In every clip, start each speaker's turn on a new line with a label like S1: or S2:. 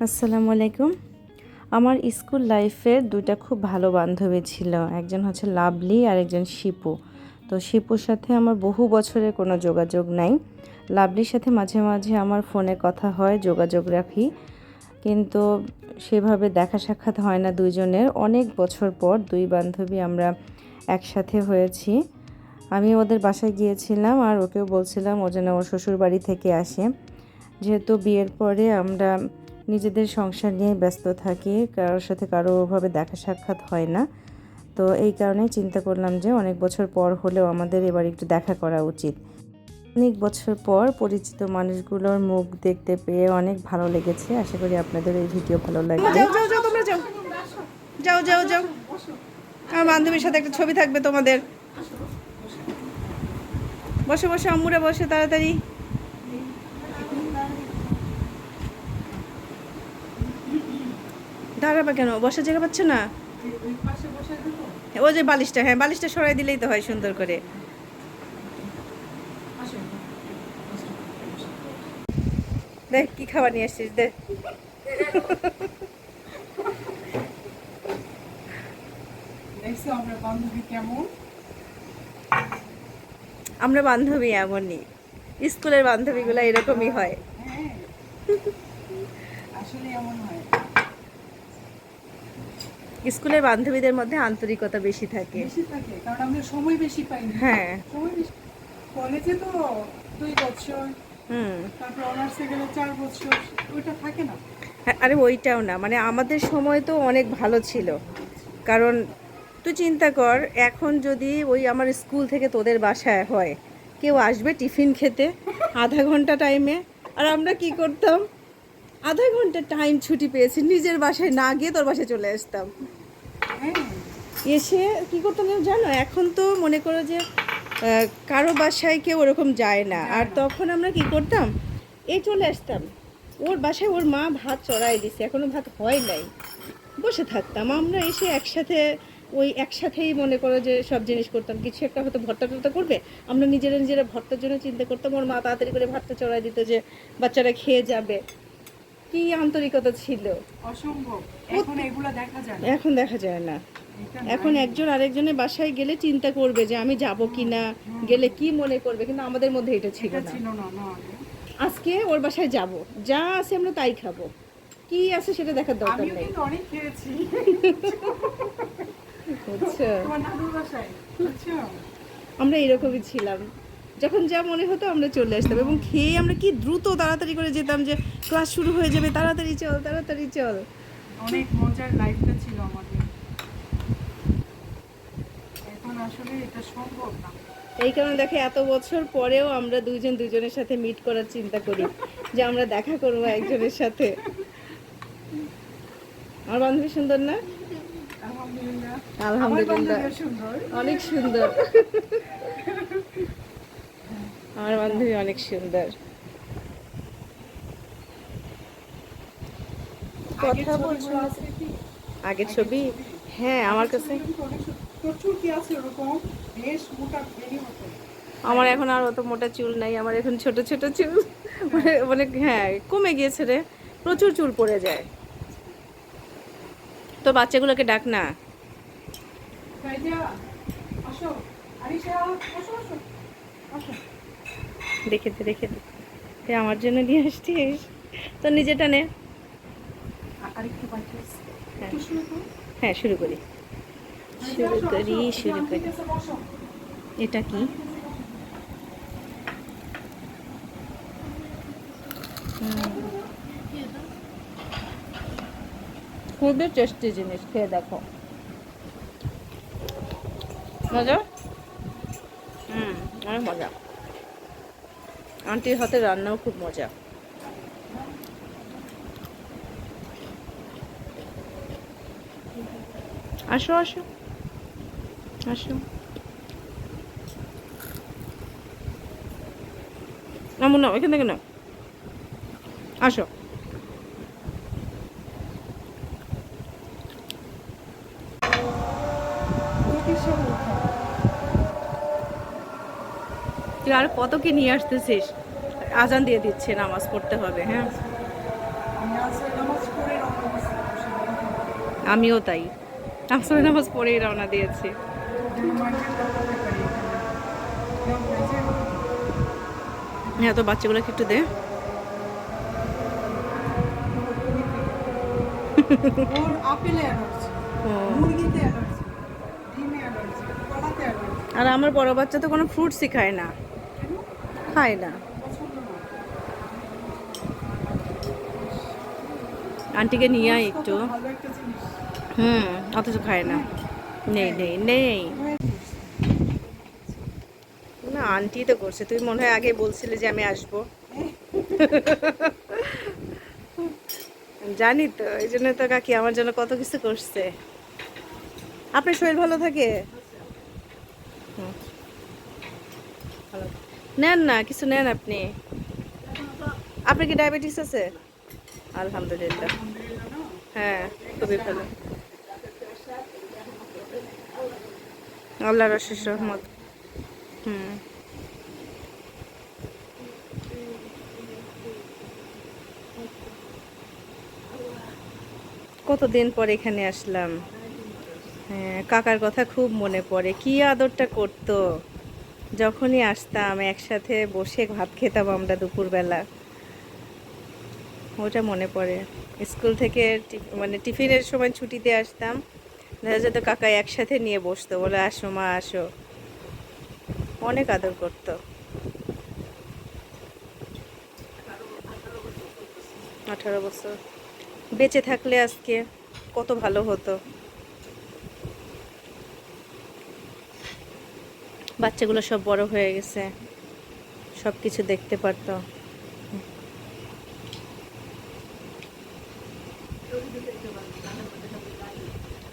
S1: আসসালামু আলাইকুম। আমার স্কুল লাইফের দুইটা খুব ভালো বান্ধবী ছিল। একজন হচ্ছে লাভলি আর একজন শিপু। তো শিপুর সাথে আমার বহু বছরের কোনো যোগাযোগ নাই। লাভলির সাথে মাঝে মাঝে আমার ফোনে কথা হয়, যোগাযোগ রাখি। কিন্তু সেভাবে দেখা সাক্ষাৎ হয় না দুইজনের। অনেক বছর পর দুই বান্ধবী আমরা একসাথে হয়েছি। আমি ওদের বাসায় গিয়েছিলাম আর ওকেও বলছিলাম ও যেন ওর শ্বশুর বাড়ি থেকে আসে। যেহেতু বিয়ের পরে আমরা নিজেদের সংসার নিয়ে ব্যস্ত থাকি, কারোর সাথে কারোভাবে দেখা সাক্ষাৎ হয় না। তো এই কারণেই চিন্তা করলাম যে অনেক বছর পর হলেও আমাদের এবার একটু দেখা করা উচিত। অনেক বছর পর পরিচিত মানুষগুলোর মুখ দেখতে পেয়ে অনেক ভালো লেগেছে। আশা করি আপনাদের এই ভিডিও ভালো লাগবে।
S2: যাও যাও যাও, তোমরা যাও। যাও যাও যাও। আমার বান্ধবীর সাথে একটা ছবি থাকবে তোমাদের। বসে বসে, আম্মুরা বসে, তাড়াতাড়ি। দাঁড়াবা কেন? বসার জায়গা পাচ্ছ না? ও যে বালিশটা হ্যাঁ বালিশটা সরাই দিলেই তো হয় সুন্দর করে। দেখ কি খাবার নিয়ে আসছিস দেখ।
S3: আমরা বান্ধবী
S2: এমনই। স্কুলের বান্ধবীগুলো এরকমই হয়।
S3: হ্যাঁ আসলে এমন হয়।
S2: স্কুলের বান্ধবীদের মধ্যে আন্তরিকতা বেশি থাকে।
S3: বেশি থাকে কারণ আমরা সময় বেশি পাই
S2: হ্যাঁ।
S3: সময় বেশি কলেজে তো দুই বছর
S2: হুম।
S3: তারপর অনার্সে গেলে চার বছর ওইটা থাকে না।
S2: হ্যাঁ, আরে ওইটাও না। মানে আমাদের সময় তো অনেক ভালো ছিল। কারণ তুই চিন্তা কর এখন যদি ওই আমার স্কুল থেকে তোদের বাসায় হয় কেউ আসবে টিফিন খেতে আধা ঘণ্টা টাইমে আর আমরা কি করতাম? আধা ঘণ্টা টাইম ছুটি পেয়েছি নিজের বাসায় না গিয়ে তোর বাসায় চলে আসতাম।
S3: হ্যাঁ।
S2: এসে কি করতাম জানো? এখন তো মনে করো যে কারও বাসায় কেউ ওরকম যায় না। আর তখন আমরা কি করতাম? এই চলে আসতাম। ওর বাসায় ওর মা ভাত চড়াই দিছে এখনও ভাত হয় নাই। বসে থাকতাম। আমরা এসে একসাথে ওই একসাথেই মনে করো যে সব জিনিস করতাম। কিছু একটা হয়তো ভর্তা টর্তা করবে। আমরা নিজেরা নিজেরা ভর্তার জন্য চিন্তা করতাম। ওর মা তাড়াতাড়ি করে ভাতটা চড়াই দিত যে বাচ্চারা খেয়ে যাবে। কি আন্তরিকতা ছিল?
S3: অসম্ভব। এখন এগুলা দেখা যায় না।
S2: এখন দেখা যায় না। এখন একজন আরেকজনের বাসায় গেলে চিন্তা করবে যে আমি যাব কি না গেলে কি মনে করবে কিন্তু আমাদের মধ্যে এটা ছিল না। আজকে ওর বাসায় যাব। যা আছে আমরা তাই খাব। কি আছে সেটা দেখার দরকার নেই।
S3: অনেক খেয়েছি। বাসায়? বুঝছ
S2: আমরা এরকমই ছিলাম। যখন যা মনে হতো আমরা চলে আসতাম এবং খেয়ে আমরা কি দ্রুত তাড়াতাড়ি করে যেতাম যে ক্লাস শুরু হয়ে যাবে তাড়াতাড়ি চল তাড়াতাড়ি চল।
S3: অনেক মজার লাইফটা ছিল আমাদের। এখন আসলে এটা সম্ভব না।
S2: এই কারণে দেখে এত বছর পরেও আমরা দুইজন দুজনের সাথে মিট করার চিন্তা করি যে আমরা দেখা করব একজনের সাথে। আমার বান্ধবী সুন্দর না?
S3: আলহামদুলিল্লাহ।
S2: আলহামদুলিল্লাহ।
S3: সুন্দর।
S2: অনেক সুন্দর। আমার বান্ধবী অনেক সুন্দর। কথা
S3: কি?
S2: আগের ছবি? হ্যাঁ আমার কাছে।
S3: ছবিগুলো কিন্তু অনেক সুন্দর। প্রচুর কি আছে ওরকম? বেশ মোটা ভেরি মতো
S2: আমার এখন আর অত মোটা চুল নাই আমার এখন ছোট ছোট চুল। মানে মানে হ্যাঁ কমে গিয়েছে রে। প্রচুর চুল পড়ে যায়। তো বাচ্চাগুলোকে ডাক না।
S3: আসো আসো। আসো।
S2: দেখে দে দেখে দে তুই আমার জন্য নিয়ে আসছিস? তো নিজেটা নে।
S3: আরেকটু
S2: হ্যাঁ।
S3: শুরু
S2: হ্যাঁ শুরু করি। শুরু করি শুরু করি। এটা কি? খুবই টেস্টি জিনিস খেয়ে দেখো। মজা? হুম অনেক মজা। আন্টির হাতে রান্নাও খুব মজা। আসো আসো। আসো। নামো নাও এখান থেকে নাও আসো। তুই আর কত কি নিয়ে আসতেছিস? আজান দিয়ে দিচ্ছে, নামাজ পড়তে হবে হ্যাঁ। আমিও তাই। আসরে নামাজ পড়েই রওনা দিয়েছি? হ্যাঁ তো বাচ্চাগুলোকে একটু দে। আর আমার বড় বাচ্চা তো কোনো ফ্রুটসই খায় না। খায় না। আন্টিকে নিয়ে আয় একটু। হুম, অথচ খায় না। নেই নেই নেই। না, আন্টি তো করছে। তুই মনে হয় আগে বলছিলে যে আমি আসব। জানি তো, এই জন্য তো কাকি আমার জন্য কত কিছু করছে। আপনার শরীর ভালো থাকে। নেন না, কিছু নেন আপনি। আপনার কি ডায়াবেটিস আছে? আলহামদুলিল্লাহ। হ্যাঁ খুবই ভালো। আল্লাহর অশেষ রহমত। হুম। কতদিন পর এখানে আসলাম? হ্যাঁ কাকার কথা খুব মনে পড়ে। কি আদরটা করতো? যখনই আসতাম, একসাথে বসে ভাত খেতাম আমরা দুপুরবেলা। ওটা মনে পড়ে। স্কুল থেকে মানে টিফিনের সময় ছুটিতে আসতাম। দেখা যেত কাকা একসাথে নিয়ে বসতো, বলে, আসো মা, আসো। অনেক আদর করতো। আঠারো বছর। বেঁচে থাকলে আজকে কত ভালো হতো। বাচ্চাগুলো সব বড় হয়ে গেছে। সব কিছু দেখতে পারতো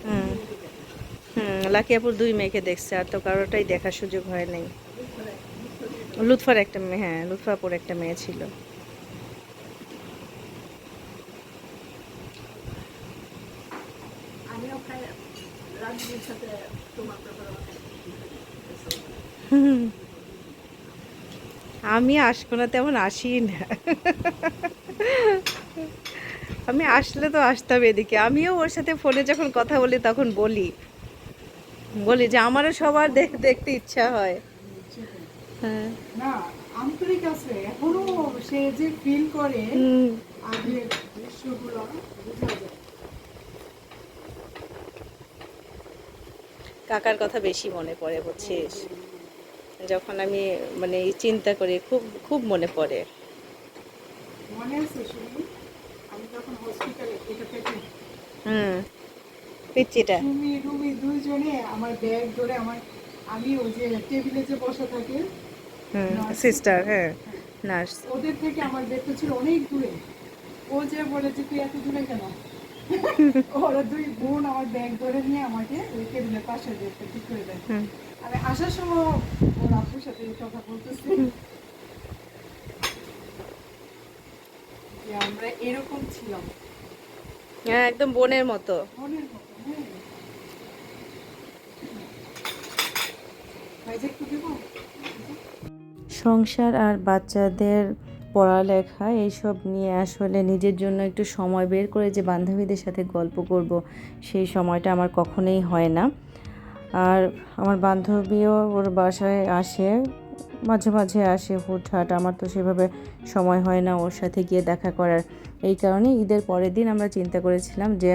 S2: হুম হুম লাকিয়াপুর দুই মেয়েকে দেখছে আর তো কারোটাই দেখার সুযোগ হয় নাই। লুৎফার একটা মেয়ে হ্যাঁ লুৎফাপুর একটা মেয়ে ছিল। আমি আসব না তেমন আসি না। আমি আসলে তো আসতাম এদিকে। আমিও ওর সাথে ফোনে যখন কথা বলি তখন বলি। বলি যে আমারও সবার দেখ- দেখতে ইচ্ছা হয়। হ্যাঁ।
S3: না আন্তরিক আছে। এখনও সে যে ফিল করে আগের দৃশ্যগুলো বোঝা যায়।
S2: কাকার কথা বেশি মনে পড়ে বুঝছিস? যখন আমি মানে চিন্তা করি খুব খুব মনে পড়ে।
S3: মনে আছে আমি তখন হসপিটালে
S2: হুম। পিচ্চিটা
S3: রুমি রুমি দুইজনে আমার ব্যাগ ধরে আমার আমি ওই যে টেবিলে যে বসে থাকে
S2: হুম সিস্টার হ্যাঁ নার্স।
S3: ওদের থেকে আমার ব্যাগটা ছিল অনেক দূরে। ও যে বলেছে তুই এত দূরে কেন? ওরা দুই বোন আমার ব্যাগ ধরে নিয়ে আমাকে ওই টেবিলের পাশে ব্যাগটা ঠিক করে দেয়। আমি আসার সময় ওর আপুর সাথে কথা বলতেছি। যে আমরা এরকম ছিলাম।
S2: হ্যাঁ একদম বোনের মতো।
S3: মনের মতো হ্যাঁ ভাই যে একটু দেবো
S2: সংসার আর বাচ্চাদের পড়ালেখা, এইসব নিয়ে আসলে নিজের জন্য একটু সময় বের করে যে বান্ধবীদের সাথে গল্প করব, সেই সময়টা আমার কখনোই হয় না। আর আমার বান্ধবীও ওর বাসায় আসে, মাঝে মাঝে আসে হুটহাট, আমার তো সেভাবে সময় হয় না ওর সাথে গিয়ে দেখা করার। এই কারণে ঈদের পরের দিন আমরা চিন্তা করেছিলাম যে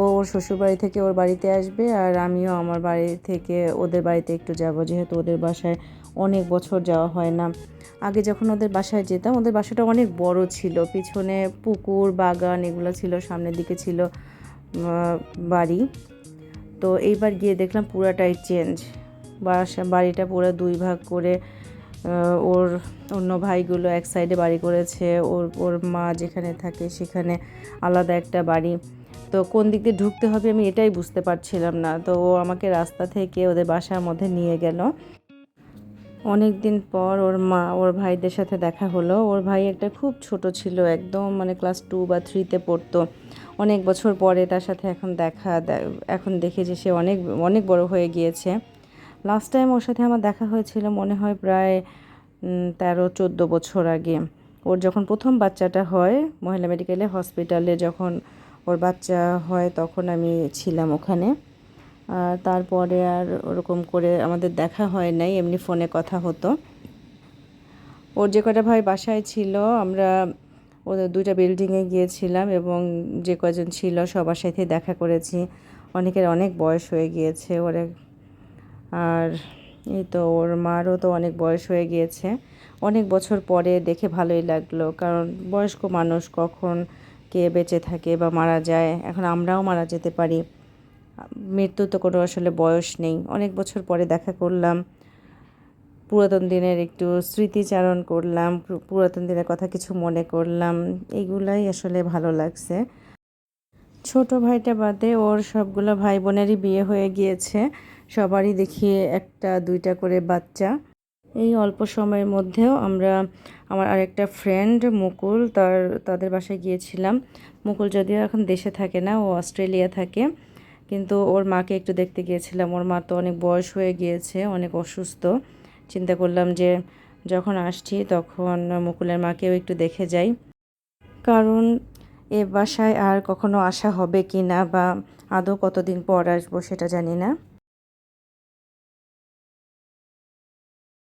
S2: ও ওর শ্বশুরবাড়ি থেকে ওর বাড়িতে আসবে আর আমিও আমার বাড়ি থেকে ওদের বাড়িতে একটু যাব। যেহেতু ওদের বাসায় অনেক বছর যাওয়া হয় না। আগে যখন ওদের বাসায় যেতাম, ওদের বাসাটা অনেক বড় ছিল। পিছনে পুকুর, বাগান এগুলো ছিল, সামনের দিকে ছিল বাড়ি। তো এইবার গিয়ে দেখলাম পুরাটাই চেঞ্জ। বাসা, বাড়িটা পুরো দুই ভাগ করে ওর অন্য ভাইগুলো এক সাইডে বাড়ি করেছে। ওর ওর মা যেখানে থাকে সেখানে আলাদা একটা বাড়ি। তো কোন দিক দিয়ে ঢুকতে হবে আমি এটাই বুঝতে পারছিলাম না। তো ও আমাকে রাস্তা থেকে ওদের বাসার মধ্যে নিয়ে গেল। অনেক দিন পর ওর মা, ওর ভাইদের সাথে দেখা হলো। ওর ভাই একটা খুব ছোট ছিল, একদম মানে ক্লাস টু বা থ্রিতে পড়তো। অনেক বছর পরে তার সাথে এখন দেখা এখন দেখে যে সে অনেক অনেক বড় হয়ে গিয়েছে। লাস্ট টাইম ওর সাথে আমার দেখা হয়েছিল মনে হয় প্রায় তেরো, চোদ্দ বছর আগে। ওর যখন প্রথম বাচ্চাটা হয় মহিলা মেডিকেলে হসপিটালে যখন ওর বাচ্চা হয় তখন আমি ছিলাম ওখানে। আর তারপরে আর ওরকম করে আমাদের দেখা হয় নাই, এমনি ফোনে কথা হতো। ওর যে কটা ভাই বাসায় ছিল, আমরা ওদের দুইটা বিল্ডিংয়ে গিয়েছিলাম এবং যে কজন ছিল সবার সাথে দেখা করেছি। অনেকের অনেক বয়স হয়ে গিয়েছে ওরে। আর এই তো ওর মারও তো অনেক বয়স হয়ে গিয়েছে। অনেক বছর পরে দেখে ভালোই লাগল, কারণ বয়স্ক মানুষ কখন কে বেঁচে থাকে বা মারা যায়, এখন আমরাও মারা যেতে পারি। মৃত্যু তো কোনো আসলে বয়স নেই। অনেক বছর পরে দেখা করলাম, পুরাতন দিনের একটু স্মৃতিচারণ করলাম পুরাতন দিনের কথা কিছু মনে করলাম এইগুলাই আসলে ভালো লাগছে। ছোট ভাইটা বাদে ওর সবগুলো ভাই বোনেরই বিয়ে হয়ে গিয়েছে, সবারই দেখি একটা দুইটা করে বাচ্চা। এই অল্প সময়ের মধ্যেও আমরা আমার আরেকটা ফ্রেন্ড মুকুল, তার, তাদের বাসায় গিয়েছিলাম। মুকুল যদিও এখন দেশে থাকে না, ও অস্ট্রেলিয়া থাকে। কিন্তু ওর মাকে একটু দেখতে গিয়েছিলাম। ওর মা তো অনেক বয়স হয়ে গিয়েছে, অনেক অসুস্থ। চিন্তা করলাম যে যখন আসছি তখন মুকুলের মাকেও একটু দেখে যাই। কারণ এ বাসায় আর কখনো আসা হবে কি না বা আদৌ কতদিন পর আসব সেটা জানি না।